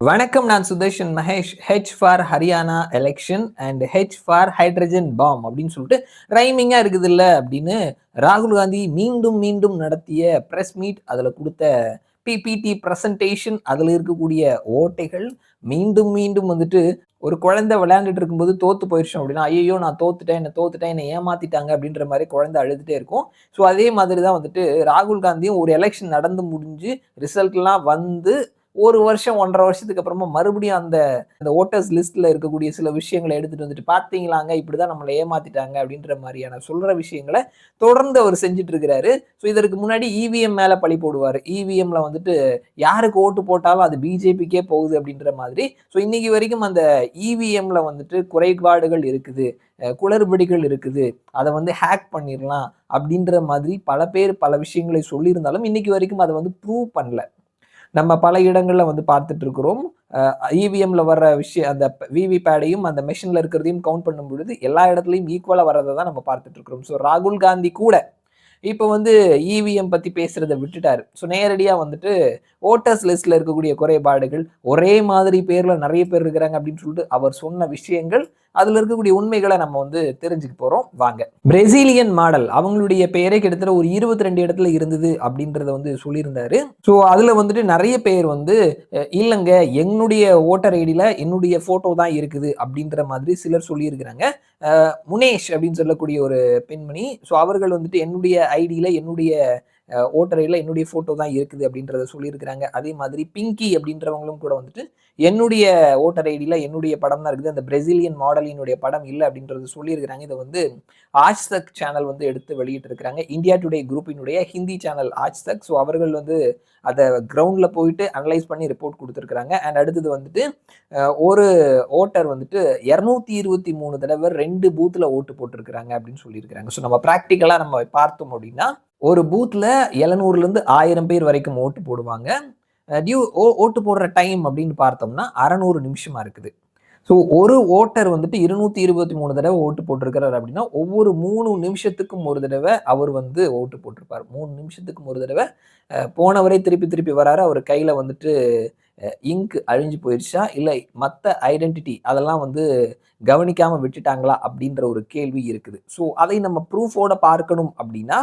வணக்கம் நான் Sudarshan Mahesh. H for Haryana election and H for hydrogen bomb அப்படின்னு சொல்லிட்டு ரைமிங்காக இருக்குது இல்லை அப்படின்னு ராகுல் காந்தி மீண்டும் மீண்டும் நடத்திய ப்ரெஸ் மீட் அதில் கொடுத்த பிபிடி ப்ரெசன்டேஷன் அதில் இருக்கக்கூடிய ஓட்டைகள் மீண்டும் மீண்டும் வந்துட்டு ஒரு குழந்தை விளையாண்டுட்டு இருக்கும்போது தோத்து போயிடுச்சோம் அப்படின்னா ஐயோ நான் தோத்துட்டேன் என்ன தோத்துட்டேன் என்னை ஏமாத்திட்டாங்க அப்படின்ற மாதிரி குழந்தை அழுதுட்டே இருக்கும். ஸோ அதே மாதிரி தான் வந்துட்டு ராகுல் காந்தியும் ஒரு எலெக்ஷன் நடந்து முடிஞ்சு ரிசல்ட்லாம் வந்து ஒரு வருஷம் ஒன்றரை வருஷத்துக்கு அப்புறமா மறுபடியும் அந்த அந்த ஓட்டர்ஸ் லிஸ்ட்ல இருக்கக்கூடிய சில விஷயங்களை எடுத்துட்டு வந்துட்டு பார்த்தீங்களாங்க இப்படிதான் நம்மளை ஏமாத்திட்டாங்க. அப்படின்ற மாதிரியான சொல்ற விஷயங்களை தொடர்ந்து அவர் செஞ்சுட்டு இருக்கிறாரு. ஸோ இதற்கு முன்னாடி இவிஎம் மேல பழி போடுவார். இவிஎம்ல வந்துட்டு யாருக்கு ஓட்டு போட்டாலும் அது பிஜேபிக்கே போகுது. அப்படின்ற மாதிரி. ஸோ இன்னைக்கு வரைக்கும் அந்த இவிஎம்ல வந்துட்டு குறைபாடுகள் இருக்குது குளறுபடிகள் இருக்குது. அதை வந்து ஹேக் பண்ணிடலாம் அப்படின்ற மாதிரி பல பேர் பல விஷயங்களை சொல்லியிருந்தாலும் இன்னைக்கு வரைக்கும் அதை வந்து ப்ரூவ் பண்ணல. நம்ம பல இடங்கள்ல வந்து பார்த்துட்டு இருக்கிறோம் இவிஎம்ல வர்ற விஷயம் அந்த விவி பேடையும் அந்த மெஷின்ல இருக்கிறதையும் கவுண்ட் பண்ணும் பொழுது எல்லா இடத்துலையும் ஈக்குவலா வர்றதை தான் நம்ம பார்த்துட்டு இருக்கிறோம் ஸோ ராகுல் காந்தி கூட இப்போ வந்து இவிஎம் பத்தி பேசுகிறத விட்டுட்டாரு. ஸோ நேரடியா வந்துட்டு ஓட்டர்ஸ் லிஸ்ட்ல இருக்கக்கூடிய குறைபாடுகள் ஒரே மாதிரி பேர்ல நிறைய பேர் இருக்கிறாங்க அப்படின்னு சொல்லிட்டு அவர் சொன்ன விஷயங்கள் அதுல இருக்கக்கூடிய உண்மைகளை நம்ம வந்து தெரிஞ்சுக்க போறோம். வாங்க. பிரேசிலியன் மாடல் அவங்களுடைய பெயரே கிட்டத்தட்ட ஒரு இருபத்தி ரெண்டு இடத்துல இருந்தது அப்படின்றத வந்து சொல்லியிருந்தாரு. ஸோ அதுல வந்துட்டு நிறைய பேர் வந்து இல்லைங்க என்னுடைய ஓட்டர் ஐடியில என்னுடைய போட்டோ தான் இருக்குது அப்படின்ற மாதிரி சிலர் சொல்லியிருக்கிறாங்க. முனேஷ் அப்படின்னு சொல்லக்கூடிய ஒரு பெண்மணி. ஸோ அவர்கள் வந்துட்டு என்னுடைய ஐடியில என்னுடைய ஓட்டர் ஐடியில் என்னுடைய ஃபோட்டோ தான் இருக்குது அப்படின்றத சொல்லியிருக்கிறாங்க. அதே மாதிரி பிங்கி அப்படின்றவங்களும் கூட வந்துட்டு என்னுடைய ஓட்டர் ஐடியில் என்னுடைய படம் தான் இருக்குது. அந்த பிரேசிலியன் மாடலினுடைய படம் இல்லை அப்படின்றது சொல்லியிருக்கிறாங்க. இதை வந்து ஆஜ்தக் சேனல் வந்து எடுத்து வெளியிட்டு இருக்கிறாங்க இந்தியா டுடே குரூப்பினுடைய ஹிந்தி சேனல் ஆஜ்தக் ஸோ அவர்கள் வந்து அதை கிரவுண்டில் போயிட்டு அனலைஸ் பண்ணி ரிப்போர்ட் கொடுத்துருக்குறாங்க. அண்ட் அடுத்தது வந்துட்டு ஒரு ஓட்டர் வந்துட்டு இரநூத்தி இருபத்தி மூணு தடவை ரெண்டு பூத்தில் ஓட்டு போட்டிருக்கிறாங்க அப்படின்னு சொல்லியிருக்கிறாங்க. ஸோ நம்ம ப்ராக்டிக்கலாக நம்ம பார்த்தோம் அப்படின்னா ஒரு பூத்தில் எழுநூறுலேருந்து ஆயிரம் பேர் வரைக்கும் ஓட்டு போடுவாங்க. டியூ ஓ ஓட்டு போடுற டைம் அப்படின்னு பார்த்தோம்னா அறநூறு நிமிஷமாக இருக்குது. ஸோ ஒரு ஓட்டர் வந்துட்டு இருநூத்தி இருபத்தி மூணு தடவை ஓட்டு போட்டிருக்கிறார் அப்படின்னா ஒவ்வொரு மூணு நிமிஷத்துக்கும் ஒரு தடவை அவர் வந்து ஓட்டு போட்டிருப்பார். மூணு நிமிஷத்துக்கும் ஒரு தடவை போனவரே திருப்பி திருப்பி வராரு அவர் கையில் வந்துட்டு இங்க் அழிஞ்சு போயிடுச்சா இல்லை மற்ற ஐடென்டிட்டி அதெல்லாம் வந்து கவனிக்காமல் விட்டுட்டாங்களா? அப்படின்ற ஒரு கேள்வி இருக்குது. ஸோ அதை நம்ம ப்ரூஃபோட பார்க்கணும் அப்படின்னா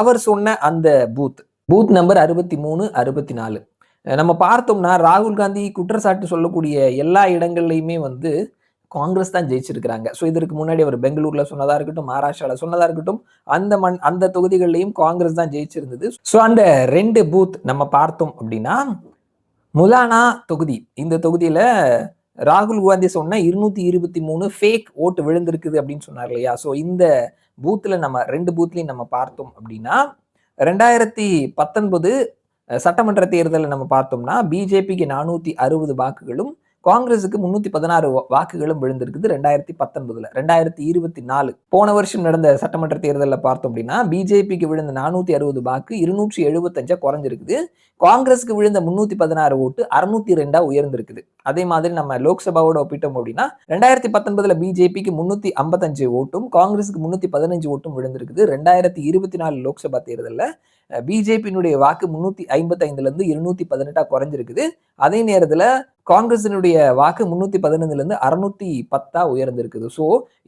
அவர் சொன்ன அந்த பூத் பூத் நம்பர் அறுபத்தி மூணு அறுபத்தி நாலு. நம்ம பார்த்தோம்னா ராகுல் காந்தி குற்றச்சாட்டு சொல்லக்கூடிய எல்லா இடங்கள்லையுமே வந்து காங்கிரஸ் தான் ஜெயிச்சிருக்கிறாங்க. ஸோ இதற்கு முன்னாடி அவர் பெங்களூர்ல சொன்னதா இருக்கட்டும் மகாராஷ்டிரால சொன்னதா இருக்கட்டும் அந்த மண் அந்த தொகுதிகள்லையும் காங்கிரஸ் தான் ஜெயிச்சிருந்தது. ஸோ அந்த ரெண்டு பூத் நம்ம பார்த்தோம் அப்படின்னா முலானா தொகுதி இந்த தொகுதியில ராகுல் காந்தி சொன்ன இருநூத்தி இருபத்தி மூணு ஃபேக் ஓட்டு விழுந்திருக்குது அப்படின்னு சொன்னார் இல்லையா? ஸோ இந்த பூத்தில் நம்ம ரெண்டு பூத்லையும் நம்ம பார்த்தோம் அப்படின்னா ரெண்டாயிரத்தி பத்தொன்பது சட்டமன்ற தேர்தலில் நம்ம பார்த்தோம்னா பிஜேபிக்கு நானூற்றி அறுபது வாக்குகளும் காங்கிரஸுக்கு முன்னூத்தி பதினாறு வாக்குகளும் விழுந்திருக்குது ரெண்டாயிரத்தி பத்தொன்பதுல. ரெண்டாயிரத்தி இருபத்தி நாலு. போன வருஷம் நடந்த சட்டமன்ற தேர்தலில் பார்த்தோம் அப்படின்னா பிஜேபிக்கு விழுந்த நானூத்தி அறுபது வாக்கு இருநூற்றி எழுபத்தஞ்சா குறைஞ்சிருக்குது. காங்கிரஸுக்கு விழுந்த முன்னூத்தி பதினாறு ஓட்டு அறுநூத்தி ரெண்டா உயர்ந்திருக்குது. அதே மாதிரி நம்ம லோக்சபாவோட ஒப்பிட்டோம் அப்படின்னா ரெண்டாயிரத்தி பத்தொன்பதுல பிஜேபிக்கு முன்னூத்தி ஐம்பத்தஞ்சு ஓட்டும் காங்கிரஸுக்கு முன்னூத்தி பதினஞ்சு ஓட்டும் விழுந்திருக்குது. ரெண்டாயிரத்தி இருபத்தி நாலு லோக்சபா தேர்தலில் பிஜேபியினுடைய வாக்கு முன்னூற்றி ஐம்பத்தி ஐந்துல இருந்து இருநூத்தி பதினெட்டா குறைஞ்சிருக்குது. அதே நேரத்துல காங்கிரசினுடைய வாக்கு முன்னூத்தி பதினஞ்சுல இருந்து அறுநூத்தி பத்தா உயர்ந்திருக்குது. ஸோ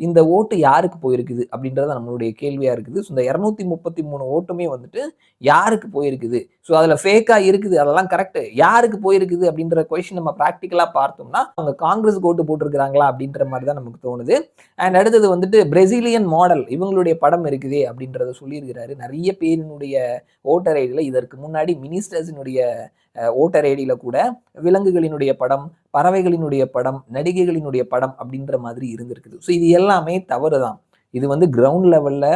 இந்த ஓட்டு யாருக்கு போயிருக்குது அப்படின்றது நம்மளுடைய கேள்வியா இருக்குது. ஸோ இந்த இரநூத்தி முப்பத்தி மூணு ஓட்டுமே வந்துட்டு யாருக்கு போயிருக்குது? ஸோ அதுல ஃபேக்கா இருக்குது. அதெல்லாம் கரெக்ட் யாருக்கு போயிருக்குது அப்படின்ற கொஸ்டின் நம்ம ப்ராக்டிக்கலா பார்த்தோம்னா அவங்க காங்கிரஸுக்கு ஓட்டு போட்டிருக்கிறாங்களா அப்படின்ற மாதிரி தான் நமக்கு தோணுது. அண்ட் அடுத்தது வந்துட்டு பிரேசிலியன் மாடல் இவங்களுடைய படம் இருக்குதே அப்படின்றத சொல்லியிருக்கிறாரு. நிறைய பேரினுடைய ஓட்டர் ஐடியில் இதற்கு முன்னாடி மினிஸ்டர்ஸினுடைய ஓட்டர் ஐடியில் கூட விலங்குகளினுடைய படம் பறவைகளினுடைய படம் நடிகைகளினுடைய படம் அப்படின்ற மாதிரி இருந்திருக்குது. ஸோ இது எல்லாமே தவறு தான். இது வந்து கிரவுண்ட் லெவலில்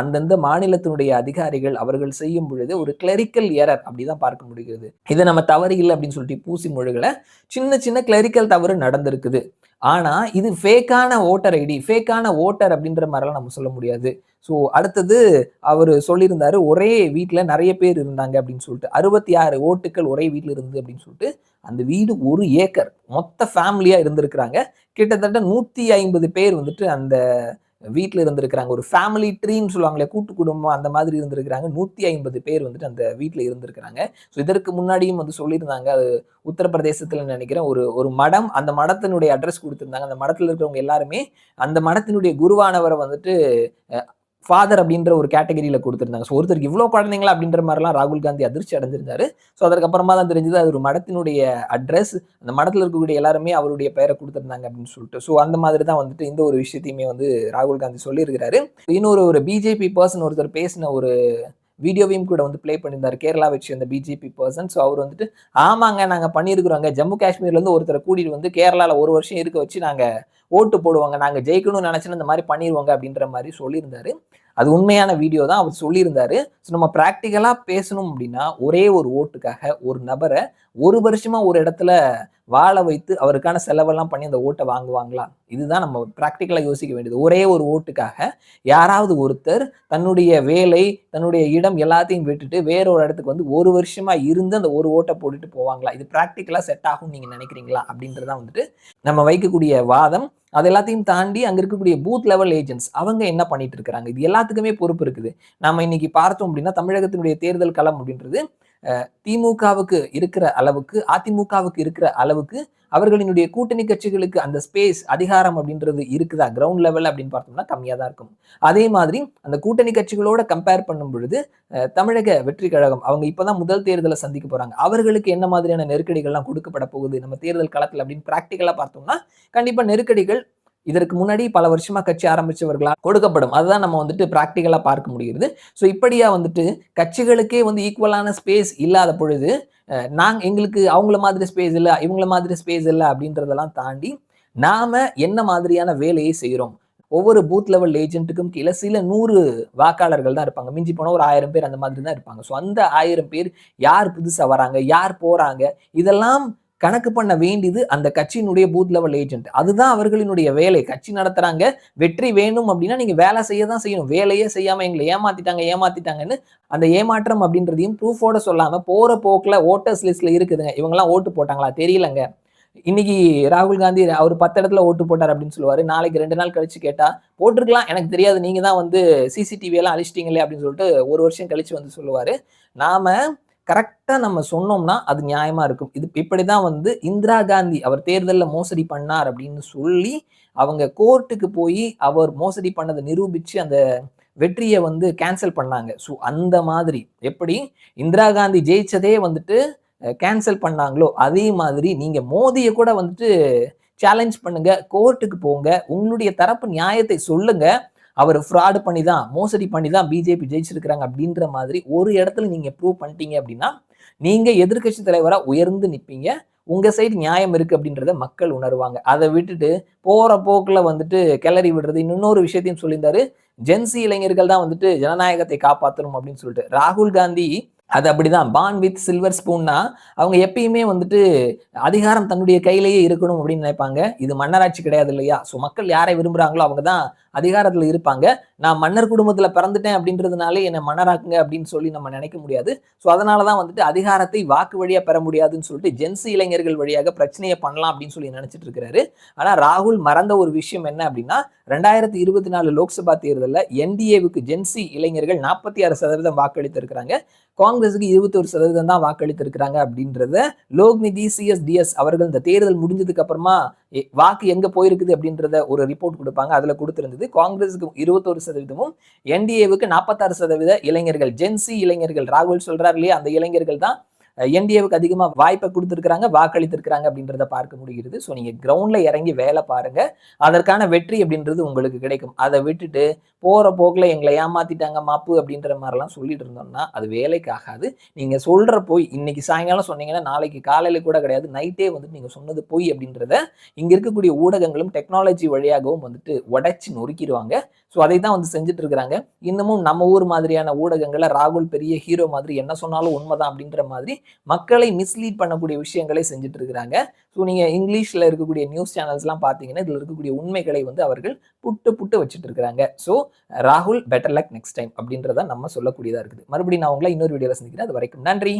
அந்தந்த மாநிலத்தினுடைய அதிகாரிகள் அவர்கள் செய்யும் பொழுது ஒரு கிளரிக்கல் எரர் அப்படிதான் பார்க்க முடிகிறது. இதை நம்ம தவறு இல்லை அப்படின்னு சொல்லிட்டு பூசி மொழிகளை சின்ன சின்ன கிளரிக்கல் தவறு நடந்திருக்குது. ஆனால் இது ஃபேக்கான ஓட்டர் ஐடி ஃபேக்கான ஓட்டர் அப்படின்ற மாதிரிலாம் நம்ம சொல்ல முடியாது. ஸோ அடுத்தது அவர் சொல்லியிருந்தாரு ஒரே வீட்டில் நிறைய பேர் இருந்தாங்க அப்படின்னு சொல்லிட்டு. அறுபத்தி ஆறு ஓட்டுகள் ஒரே வீட்டில் இருந்து அப்படின்னு சொல்லிட்டு அந்த வீடு ஒரு ஏக்கர். மொத்த ஃபேமிலியாக இருந்திருக்கிறாங்க. கிட்டத்தட்ட நூற்றி ஐம்பது பேர் வந்துட்டு அந்த வீட்டில் இருந்திருக்கிறாங்க. ஒரு ஃபேமிலி ட்ரீன்னு சொல்லுவாங்களே கூட்டு குடும்பம் அந்த மாதிரி இருந்திருக்கிறாங்க. நூற்றி ஐம்பது பேர் வந்துட்டு அந்த வீட்டில் இருந்திருக்கிறாங்க. ஸோ இதற்கு முன்னாடியும் வந்து சொல்லியிருந்தாங்க. அது உத்தரப்பிரதேசத்தில் நினைக்கிறேன். ஒரு ஒரு மடம் அந்த மடத்தினுடைய அட்ரஸ் கொடுத்துருந்தாங்க. அந்த மடத்தில் இருக்கிறவங்க எல்லாருமே அந்த மடத்தினுடைய குருவானவரை வந்துட்டு ஃபாதர் அப்படின்ற ஒரு கேட்டகரியில் கொடுத்துருந்தாங்க. ஸோ ஒருத்தருக்கு இவ்வளோ குழந்தைங்களா அப்படின்ற மாதிரிலாம் ராகுல் காந்தி அதிர்ச்சி அடைஞ்சிருந்தாரு. ஸோ அதுக்கப்புறமா தான் தெரிஞ்சது அது ஒரு மடத்தினுடைய அட்ரஸ் அந்த மடத்தில் இருக்கக்கூடிய எல்லாருமே அவருடைய பெயரை கொடுத்துருந்தாங்க அப்படின்னு சொல்லிட்டு. ஸோ அந்த மாதிரி தான் வந்துட்டு இந்த ஒரு விஷயத்தையுமே வந்து ராகுல் காந்தி சொல்லியிருக்கிறாரு. இன்னொரு ஒரு பிஜேபி பர்சன் ஒருத்தர் பேசின ஒரு வீடியோவையும் கூட வந்து ப்ளே பண்ணியிருந்தார். கேரளாவை வச்சு அந்த பிஜேபி பர்சன் ஸோ அவர் வந்துட்டு ஆமாங்க நாங்கள் பண்ணியிருக்கிறோங்க. ஜம்மு காஷ்மீர்லேருந்து ஒருத்தரை கூட்டிகிட்டு வந்து கேரளாவில் ஒரு வருஷம் இருக்க வச்சு நாங்கள் ஓட்டு போடுவாங்க. நாங்கள் ஜெயிக்கணும்னு நினச்சின்னு இந்த மாதிரி பண்ணிடுவாங்க அப்படின்ற மாதிரி சொல்லியிருந்தாரு. அது உண்மையான வீடியோ தான். அவர் சொல்லியிருந்தாரு. ஸோ நம்ம ப்ராக்டிக்கலாக பேசணும் அப்படின்னா ஒரே ஒரு ஓட்டுக்காக ஒரு நபரை ஒரு வருஷமா ஒரு இடத்துல வாழ வைத்து அவருக்கான செலவெல்லாம் பண்ணி அந்த ஓட்டை வாங்குவாங்களா? இதுதான் நம்ம ப்ராக்டிக்கலாக யோசிக்க வேண்டியது. ஒரே ஒரு ஓட்டுக்காக யாராவது ஒருத்தர் தன்னுடைய வேலை தன்னுடைய இடம் எல்லாத்தையும் விட்டுட்டு வேற ஒரு இடத்துக்கு வந்து ஒரு வருஷமா இருந்து அந்த ஒரு ஓட்டை போட்டுட்டு போவாங்களா? இது ப்ராக்டிக்கலாக செட் ஆகும் நீங்க நினைக்கிறீங்களா? அப்படின்றதான் வந்துட்டு நம்ம வைக்கக்கூடிய வாதம். அது எல்லாத்தையும் தாண்டி அங்கே இருக்கக்கூடிய பூத் லெவல் ஏஜென்ட்ஸ் அவங்க என்ன பண்ணிட்டு இருக்கிறாங்க? இது எல்லாத்துக்குமே பொறுப்பு இருக்குது. நாம இன்னைக்கு பார்த்தோம் அப்படின்னா தமிழகத்தினுடைய தேர்தல் களம் அப்படின்றது திமுகவுக்கு இருக்கிற அளவுக்கு அதிமுகவுக்கு இருக்கிற அளவுக்கு அவர்களினுடைய கூட்டணி கட்சிகளுக்கு அந்த ஸ்பேஸ் அதிகாரம் அப்படின்றது இருக்குதா? கிரவுண்ட் லெவல் அப்படின்னு பார்த்தோம்னா கம்மியாக தான் இருக்கும். அதே மாதிரி அந்த கூட்டணி கட்சிகளோட கம்பேர் பண்ணும் பொழுது தமிழக வெற்றி கழகம் அவங்க இப்போதான் முதல் தேர்தலை சந்திக்க போறாங்க. அவர்களுக்கு என்ன மாதிரியான நெருக்கடிகள்லாம் கொடுக்கப்பட போகுது? நம்ம தேர்தல் களத்தில் அப்படின்னு ப்ராக்டிக்கலாக பார்த்தோம்னா கண்டிப்பாக நெருக்கடிகள் இதற்கு முன்னாடி பல வருஷமா கட்சி ஆரம்பிச்சவர்களால் கொடுக்கப்படும். அதுதான் நம்ம வந்துட்டு பிராக்டிக்கலா பார்க்க முடியுது ஸோ இப்படியா வந்துட்டு கட்சிகளுக்கே வந்து ஈக்குவலான ஸ்பேஸ் இல்லாத பொழுது நாங்கள் எங்களுக்கு அவங்கள மாதிரி ஸ்பேஸ் இல்லை இவங்கள மாதிரி ஸ்பேஸ் இல்லை அப்படின்றதெல்லாம் தாண்டி நாம என்ன மாதிரியான வேலையை செய்கிறோம் ஒவ்வொரு பூத் லெவல் ஏஜென்ட்டுக்கும் கீழே சில நூறு வாக்காளர்கள் தான் இருப்பாங்க. மிஞ்சி போனால் ஒரு ஆயிரம் பேர் அந்த மாதிரி தான் இருப்பாங்க. ஸோ அந்த ஆயிரம் பேர் யார் புதுசாக வராங்க? யார் போகிறாங்க இதெல்லாம் கணக்கு பண்ண வேண்டியது அந்த கட்சியினுடைய பூத் லெவல் ஏஜென்ட் அதுதான் அவர்களினுடைய வேலை. கட்சி நடத்துறாங்க வெற்றி வேணும் அப்படின்னா நீங்க வேலை செய்ய தான் செய்யணும். வேலையே செய்யாம எங்களை ஏமாத்திட்டாங்க ஏமாத்திட்டாங்கன்னு அந்த ஏமாற்றம் அப்படின்றதையும் ப்ரூஃபோட சொல்லாம போற போக்குல ஓட்டர்ஸ் லிஸ்ட்ல இருக்குதுங்க. இவங்கெல்லாம் ஓட்டு போட்டாங்களா? தெரியலங்க. இன்னைக்கு ராகுல் காந்தி அவர் பத்து இடத்துல ஓட்டு போட்டார் அப்படின்னு சொல்லுவாரு. நாளைக்கு ரெண்டு நாள் கழிச்சு கேட்டா போட்டிருக்கலாம். எனக்கு தெரியாது. நீங்க தான் வந்து சிசிடிவி எல்லாம் அழிச்சிட்டீங்களே அப்படின்னு சொல்லிட்டு ஒரு வருஷம் கழிச்சு வந்து சொல்லுவாரு. நாம கரெக்டாக நம்ம சொன்னோம்னா அது நியாயமாக இருக்கும். இது இப்படி தான் வந்து இந்திரா காந்தி அவர் தேர்தலில் மோசடி பண்ணார் அப்படின்னு சொல்லி அவங்க கோர்ட்டுக்கு போய் அவர் மோசடி பண்ணதை நிரூபித்து அந்த வெற்றியை வந்து கேன்சல் பண்ணாங்க. ஸோ அந்த மாதிரி எப்படி இந்திரா காந்தி ஜெயிச்சதே வந்துட்டு கேன்சல் பண்ணாங்களோ அதே மாதிரி நீங்கள் மோதியை கூட வந்துட்டு சேலஞ்ச் பண்ணுங்க கோர்ட்டுக்கு போங்க உங்களுடைய தரப்பு நியாயத்தை சொல்லுங்க அவர் ஃப்ராடு பண்ணி தான் மோசடி பண்ணி தான் பிஜேபி ஜெயிச்சிருக்கிறாங்க அப்படின்ற மாதிரி ஒரு இடத்துல நீங்க ப்ரூவ் பண்ணிட்டீங்க அப்படின்னா நீங்க எதிர்கட்சி தலைவரா உயர்ந்து நிற்பீங்க உங்க சைடு நியாயம் இருக்கு அப்படின்றத மக்கள் உணர்வாங்க. அதை விட்டுட்டு போற போக்குல வந்துட்டு கிளறி விடுறது இன்னொரு விஷயத்தையும் சொல்லியிருந்தாரு. ஜென்சி இளைஞர்கள் தான் வந்துட்டு ஜனநாயகத்தை காப்பாற்றணும் அப்படின்னு சொல்லிட்டு. ராகுல் காந்தி அது அப்படிதான். பான் வித் சில்வர் ஸ்பூன்னா அவங்க எப்பயுமே வந்துட்டு அதிகாரம் தன்னுடைய கையிலேயே இருக்கணும் அப்படின்னு நினைப்பாங்க. இது மன்னராட்சி கிடையாது இல்லையா? ஸோ மக்கள் யாரை விரும்புகிறாங்களோ அவங்க தான் அதிகாரத்தில் இருப்பாங்க. நான் மன்னர் குடும்பத்தில் பிறந்துட்டேன் அப்படின்றதுனாலே என்னை மன்னராக்குங்க அப்படின்னு சொல்லி நம்ம நினைக்க முடியாது. ஸோ அதனால தான் வந்துட்டு அதிகாரத்தை வாக்கு வழியாக பெற முடியாதுன்னு சொல்லிட்டு ஜென்சி இளைஞர்கள் வழியாக பிரச்சனையை பண்ணலாம் அப்படின்னு சொல்லி நினச்சிட்டு இருக்கிறாரு. ஆனால் ராகுல் மறந்த ஒரு விஷயம் என்ன அப்படின்னா ரெண்டாயிரத்தி இருபத்தி நாலு லோக்சபா தேர்தலில் என்டிஏவுக்கு ஜென்சி இளைஞர்கள் நாற்பத்தி ஆறு சதவீதம் வாக்களித்திருக்கிறாங்க. காங்கிரஸுக்கு இருபத்தி ஒரு சதவீதம் தான் வாக்களித்திருக்கிறாங்க அப்படின்றத லோக்நிதி சிஎஸ்டிஎஸ் அவர்கள் இந்த தேர்தல் முடிஞ்சதுக்கு அப்புறமா வாக்கு எங்க போயிருக்குது அப்படின்றத ஒரு ரிப்போர்ட் கொடுப்பாங்க. அதுல கொடுத்திருந்தது காங்கிரஸுக்கு இருபத்தொரு சதவீதமும் என்டிஏவுக்கு நாற்பத்தாறு சதவீத இளைஞர்கள் ஜென்சி இளைஞர்கள் ராகுல் சொல்றாரு இல்லையா? அந்த இளைஞர்கள் தான் என்டிஏவுக்கு அதிகமாக வாய்ப்பை கொடுத்துருக்காங்க வாக்களித்திருக்கிறாங்க அப்படின்றத பார்க்க முடிகிறது. ஸோ நீங்கள் கிரவுண்டில் இறங்கி வேலை பாருங்கள் அதற்கான வெற்றி அப்படின்றது உங்களுக்கு கிடைக்கும். அதை விட்டுட்டு போகிற போக்கில் எங்களை ஏமாத்திட்டாங்க மாப்பு அப்படின்ற மாதிரிலாம் சொல்லிட்டு இருந்தோம்னா அது வேலைக்கு ஆகாது. நீங்கள் சொல்கிற போய் இன்னைக்கு சாயங்காலம் சொன்னீங்கன்னா நாளைக்கு காலையில் கூட கிடையாது. நைட்டே வந்துட்டு நீங்கள் சொன்னது போய் அப்படின்றத இங்கே இருக்கக்கூடிய ஊடகங்களும் டெக்னாலஜி வழியாகவும் வந்துட்டு உடைச்சி நொறுக்கிடுவாங்க. ஸோ அதை தான் வந்து செஞ்சுட்டு இருக்கிறாங்க. இன்னமும் நம்ம ஊர் மாதிரியான ஊடகங்களை ராகுல் பெரிய ஹீரோ மாதிரி என்ன சொன்னாலும் உண்மைதான் அப்படின்ற மாதிரி மக்களை மிஸ்லீட் பண்ணக்கூடிய விஷயங்களை செஞ்சுட்டு இருக்கிறாங்க. ஸோ நீங்கள் இங்கிலீஷில் இருக்கக்கூடிய நியூஸ் சேனல்ஸ்லாம் பார்த்தீங்கன்னா இதில் இருக்கக்கூடிய உண்மைகளை வந்து அவர்கள் புட்டு புட்டு வச்சுட்டு இருக்கிறாங்க. ஸோ ராகுல் பெட்டர் லக் நெக்ஸ்ட் டைம் அப்படின்றத நம்ம சொல்லக்கூடியதாக இருக்குது. மறுபடியும் நான் உங்களை இன்னொரு வீடியோவில் சந்திக்கிறேன். அது வரைக்கும் நன்றி.